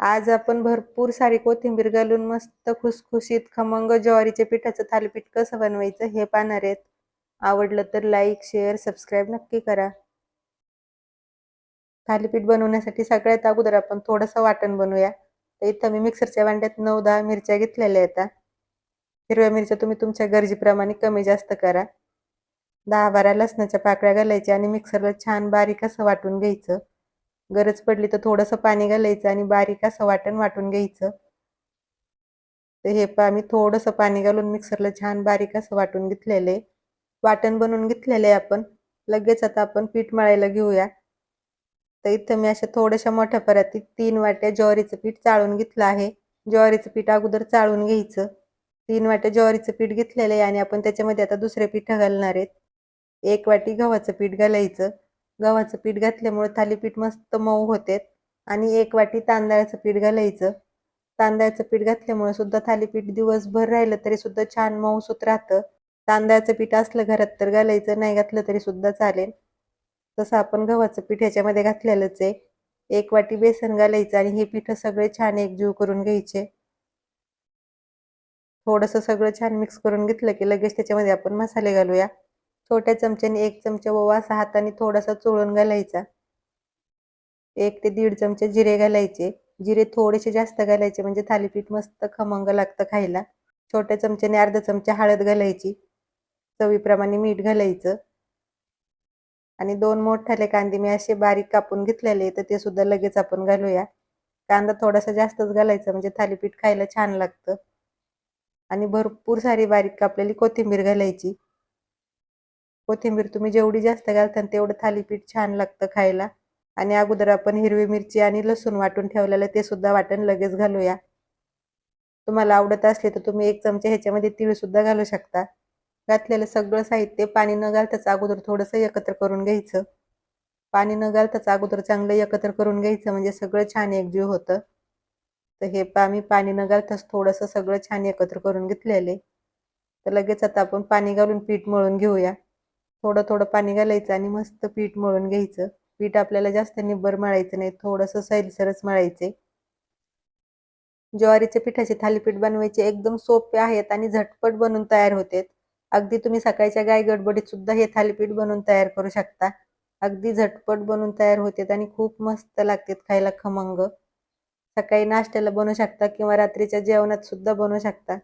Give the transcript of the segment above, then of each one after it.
आज आपण भरपूर सारी कोथिंबीर घालून मस्त खुसखुशीत खमंग ज्वारीचे पिठाचं थालीपीठ कसं बनवायचं हे पाहणार आहेत. आवडलं तर लाईक शेअर सबस्क्राईब नक्की करा. थालीपीठ बनवण्यासाठी सगळ्यात अगोदर आपण थोडंसं वाटण बनवूया. तर इथं मी मिक्सरच्या भांड्यात नऊ दहा मिरच्या घेतलेल्या आहेत. हिरव्या मिरच्या तुम्ही तुमच्या गरजेप्रमाणे कमी जास्त करा. दहा बारा लसणाच्या पाकळ्या घालायच्या आणि मिक्सरला छान बारीक असं वाटून घ्यायचं. गरज पडली तर थोडंसं पाणी घालायचं आणि बारीक असं वाटण वाटून घ्यायचं. तर हे पा आम्ही थोडंसं पाणी घालून मिक्सरला छान बारीक असं वाटून घेतलेलं आहे. वाटण बनवून घेतलेलं आहे आपण. लगेच आता आपण पीठ मळायला घेऊया. तर इथं मी अशा थोड्याशा मोठ्या परातीत तीन वाट्या ज्वारीचं पीठ चाळून घेतलं आहे. ज्वारीचं पीठ अगोदर चाळून घ्यायचं. तीन वाट्या ज्वारीचं पीठ घेतलेलं आहे आणि आपण त्याच्यामध्ये आता दुसरे पीठ घालणार आहेत. एक वाटी गव्हाचं पीठ घालायचं. गव्हाचं पीठ घातल्यामुळे थालीपीठ मस्त मऊ होते. आणि एक वाटी तांदळाचं पीठ घालायचं. तांदळाचं पीठ घातल्यामुळे सुद्धा थालीपीठ दिवसभर राहिलं तरी सुद्धा छान मऊसूत राहतं. तांदळाचं पीठ असलं घरात तर घालायचं नाही घातलं तरी सुद्धा चालेल. तसं आपण गव्हाचं पीठ ह्याच्यामध्ये घातलेलंच आहे. एक वाटी बेसन घालायचं आणि हे पीठ सगळे छान एकजीव करून घ्यायचे. थोडंसं सगळं छान मिक्स करून घेतलं की लगेच त्याच्यामध्ये आपण मसाले घालूया. छोट्या चमच्याने एक चमचा ओवा असा हाताने थोडासा चोळून घालायचा. एक ते दीड चमचे जिरे घालायचे. जिरे थोडेसे जास्त घालायचे म्हणजे थालीपीठ मस्त खमंग लागतं खायला. छोट्या चमच्याने अर्धा चमचा हळद घालायची. चवीप्रमाणे मीठ घालायचं. आणि दोन मोठाले कांदे मी असे बारीक कापून घेतलेले तर ते सुद्धा लगेच आपण घालूया. कांदा थोडासा जास्तच घालायचा म्हणजे थालीपीठ खायला छान लागतं. आणि भरपूर सारी बारीक कापलेली कोथिंबीर घालायची. कोथिंबीर तुम्ही जेवढी जास्त घालता तेवढं थालीपीठ छान लागतं खायला. आणि अगोदर आपण हिरवी मिरची आणि लसूण वाटून ठेवलेलं ते सुद्धा वाटण लगेच घालूया. तुम्हाला आवडत असले तर तुम्ही एक चमचा ह्याच्यामध्ये तीळ सुद्धा घालू शकता. घातलेलं सगळं साहित्य पाणी न घालताच अगोदर थोडंसं एकत्र करून घ्यायचं. पाणी न घालताच अगोदर चांगलं एकत्र करून घ्यायचं म्हणजे सगळं छान एकजीव होतं. तर हे पा मी पाणी न घालताच थोडंसं सगळं छान एकत्र करून घेतलेले तर लगेच आता आपण पाणी घालून पीठ मळून घेऊया. थोडं थोडं पाणी घालायचं आणि मस्त पीठ मळून घ्यायचं. पीठ आपल्याला जास्त निब्बर मळायचं नाही थोडंसं सैलसरच मळायचे. ज्वारीच्या पिठाचे थालीपीठ बनवायचे एकदम सोपे आहेत आणि झटपट बनून तयार होते अगदी तुम्ही सकाळच्या गाय गडबडीत सुद्धा हे थालीपीठ बनवून तयार करू शकता. अगदी झटपट बनवून तयार होतात आणि खूप मस्त लागतात खायला खमंग. सकाळी नाश्त्याला बनवू शकता किंवा रात्रीच्या जेवणात सुद्धा बनवू शकता.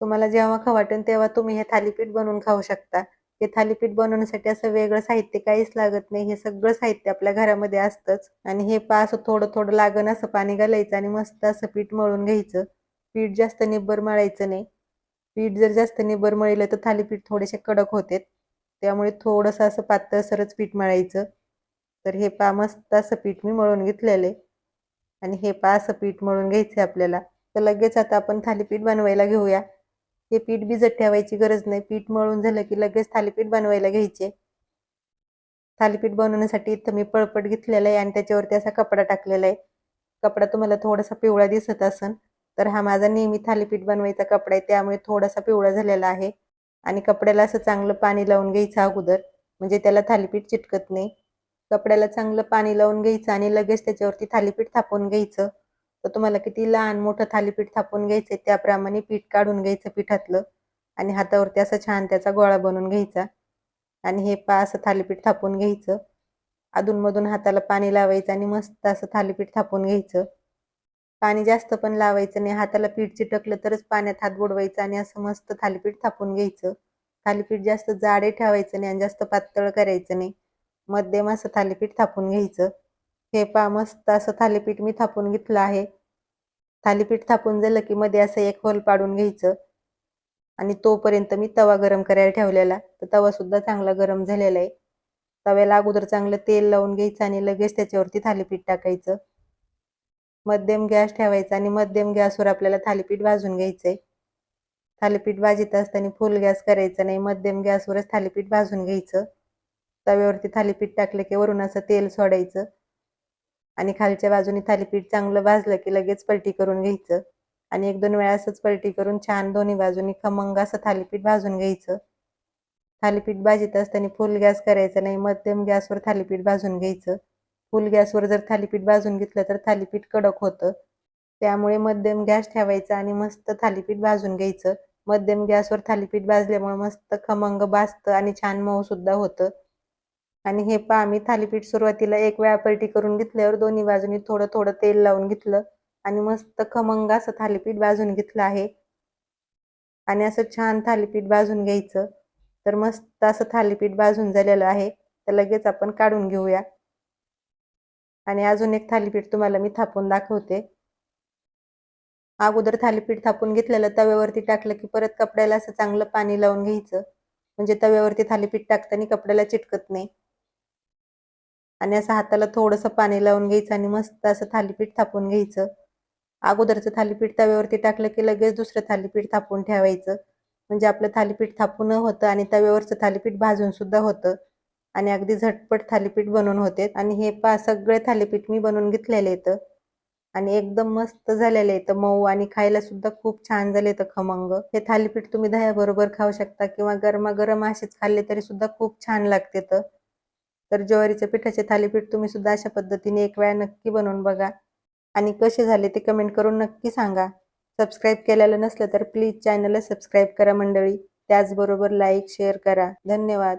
तुम्हाला जेव्हा खाऊ वाटेल तेव्हा तुम्ही हे थालीपीठ बनवून खाऊ शकता. हे थालीपीठ बनवण्यासाठी असं वेगळं साहित्य काहीच लागत नाही. हे सगळं साहित्य आपल्या घरामध्ये असतंच. आणि हे पा असं थोडं थोडं लागण असं पाणी घालायचं आणि मस्त असं पीठ मळून घ्यायचं. पीठ जास्त निब्बर मळायचं नाही. पीठ जर जास्त निब्बर मळलं तर थालीपीठ थोडेसे कडक होते त्यामुळे थोडंसं असं पातळसरच पीठ मळायचं. तर हे पा मस्त असं पीठ मी मळून घेतलेलं आणि हे पा असं पीठ मळून घ्यायचं आपल्याला. तर लगेच आता आपण थालीपीठ बनवायला घेऊया. हे पीठ भिजत ठेवायची गरज नाही. पीठ मळून झालं की लगेच थालीपीठ बनवायला घ्यायचे. थालीपीठ बनवण्यासाठी इथं मी पळपट घेतलेला आहे आणि त्याच्यावरती असा कपडा टाकलेला आहे. कपडा तुम्हाला थोडासा पिवळा दिसत असन तर हा माझा नेहमी थालीपीठ बनवायचा कपडा आहे. त्यामुळे थोडासा पिवळा झालेला आहे. आणि कपड्याला असं चांगलं पाणी लावून घ्यायचं अगोदर म्हणजे त्याला थालीपीठ चिटकत नाही. कपड्याला चांगलं पाणी लावून घ्यायचं आणि लगेच त्याच्यावरती थालीपीठ थापून घ्यायचं. तर तुम्हाला किती लहान मोठं थालीपीठ थापून घ्यायचं त्याप्रमाणे पीठ काढून घ्यायचं पिठातलं आणि हातावरती असं छान त्याचा गोळा बनवून घ्यायचा. आणि हे पा असं थालीपीठ थापून घ्यायचं. अधूनमधून हाताला पाणी लावायचं आणि मस्त असं थालीपीठ थापून घ्यायचं. पाणी जास्त पण लावायचं नाही. हाताला पीठ चिटकलं तरच पाण्यात हात बुडवायचं आणि असं मस्त थालीपीठ थापून घ्यायचं. थालीपीठ जास्त जाडे ठेवायचं नाही आणि जास्त पातळ करायचं नाही. मध्यम असं थालीपीठ थापून घ्यायचं. हे पा मस्त असं थालीपीठ मी थापून घेतलं आहे. थालीपीठ थापून झालं की मध्ये असं एक होल पाडून घ्यायचं. आणि तोपर्यंत मी तवा गरम करायला ठेवलेला. तर तवा सुद्धा चांगला गरम झालेला आहे. तव्याला अगोदर चांगलं तेल लावून घ्यायचं आणि लगेच त्याच्यावरती थालीपीठ टाकायचं. मध्यम गॅस ठेवायचा आणि मध्यम गॅसवर आपल्याला थालीपीठ भाजून घ्यायचंय. थालीपीठ भाजीत असताना फुल गॅस करायचा नाही मध्यम गॅसवरच थालीपीठ भाजून घ्यायचं. तव्यावरती थालीपीठ टाकलं की वरून असं तेल सोडायचं. आणि खालच्या बाजूने थालीपीठ चांगलं भाजलं की लगेच पलटी करून घ्यायचं. आणि एक दोन वेळा असंच पलटी करून छान दोन्ही बाजूनी खमंग असं थालीपीठ भाजून घ्यायचं. थालीपीठ भाजीत असताना फुल गॅस करायचा नाही मध्यम गॅसवर थालीपीठ भाजून घ्यायचं. फुल गॅसवर जर थालीपीठ भाजून घेतलं तर थालीपीठ कडक होतं. त्यामुळे मध्यम गॅस ठेवायचा आणि मस्त थालीपीठ भाजून घ्यायचं. मध्यम गॅसवर थालीपीठ भाजल्यामुळे मस्त खमंग भाजतं आणि छान मऊ सुद्धा होतं. आणि हे पहा मी थालीपीठ सुरुवातीला एक वेळा पलटी करून घेतल्यावर दोन्ही बाजूनी थोडं थोडं तेल लावून घेतलं आणि मस्त खमंग असं थालीपीठ भाजून घेतलं आहे. आणि असं छान थालीपीठ भाजून घ्यायचं. तर मस्त असं थालीपीठ भाजून झालेलं आहे. तर लगेच आपण काढून घेऊया. आणि अजून एक थालीपीठ तुम्हाला मी थापून दाखवते. अगोदर थालीपीठ थापून घेतलेलं तव्यावरती टाकलं की परत कपड्याला असं चांगलं पाणी लावून घ्यायचं. म्हणजे तव्यावरती थालीपीठ टाकताना कपड्याला चिटकत नाही. आणि असं हाताला थोडंसं पाणी लावून घ्यायचं आणि मस्त असं थालीपीठ थापून घ्यायचं. अगोदरचं थालीपीठ तव्यावरती टाकलं की लगेच दुसरं थालीपीठ थापून ठेवायचं. म्हणजे आपलं थालीपीठ थापून होतं आणि तव्यावरचं थालीपीठ भाजून सुद्धा होतं. आणि अगदी झटपट थालीपीठ बनवून होते. आणि हे पा सगळे थालीपीठ मी बनवून घेतलेले येतं आणि एकदम मस्त झालेलं येतं मऊ आणि खायला सुद्धा खूप छान झाले येतं खमंग. हे थालीपीठ तुम्ही दह्याबरोबर खाऊ शकता किंवा गरमागरम असेच खाल्ले तरी सुद्धा खूप छान लागते. तर तर ज्वारीच्या पिठाचे थालीपीठ तुम्ही सुद्धा अशा पद्धतीने एक वेळा नक्की बनवून बघा. आणि कसे झाले ते कमेंट करून नक्की सांगा. सबस्क्राईब केलेलं नसलं तर प्लीज चॅनलला सबस्क्राईब करा मंडळी. त्याचबरोबर लाईक शेअर करा. धन्यवाद.